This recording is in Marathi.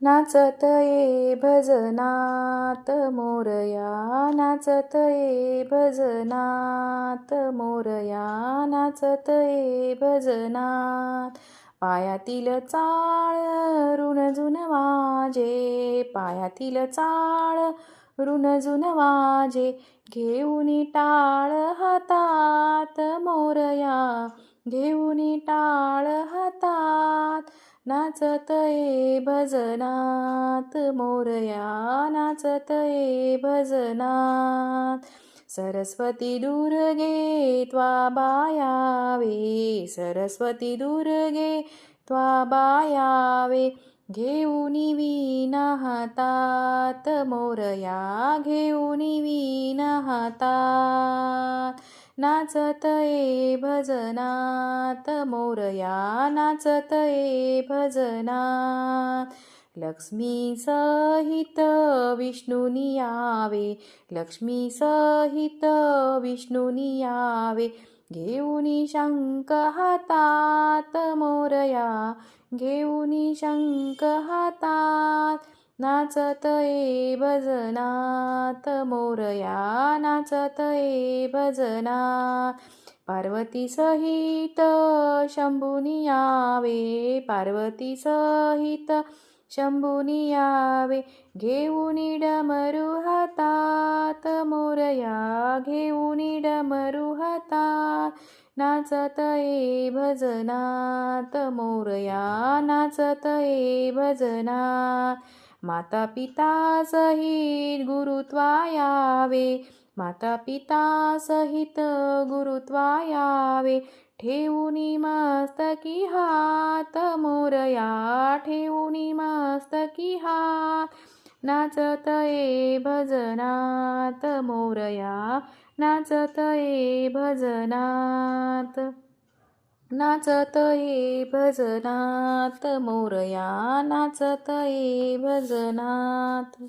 नाचत ये भजनात मोरया नाचत ये भजनात मोरया नाचत ये भजनात. पायातील चाळ ऋणजुन वाजे पायातील चाळ ऋणजुन वाजे घेऊन टाळ हातात मोरया घेऊन टाळ हातात नाचत ये भजनात मोरया नाचत ये भजनात. सरस्वती दुर्गे त्वा बायावे सरस्वती दुर्गे त्वा बायावे. घेऊनी वीणा हातात मोरया घेऊनी वीणा हातात. नाचत ए भजनात मोरया नाचत ए भजनात. लक्ष्मी सहित विष्णुनी यावे लक्ष्मी सहित विष्णुनी यावे. घेऊनी शंख हातात मोरया घेऊनी शंख हातात. नाचत ए भजनात मोरया नाचत ए भजनात. पार्वती सहित शंभुनी यावे पार्वती सहित शंभुनी यावे घेऊन डमरू हातात मोरया घेऊन डमरू हातात. नाचत ए भजनात मोरया नाचत ए भजनात. माता पिता सहित गुरुत्वा यावे माता पिता सहित गुरुत्वा यावे ठेवूनी मस्तकी हात मोरया ठेवूनी मस्तकी हात. नाचत ये भजनात मोरया नाचत ये भजनात. नाचत ये भजनात मोरया नाचत ये भजनात.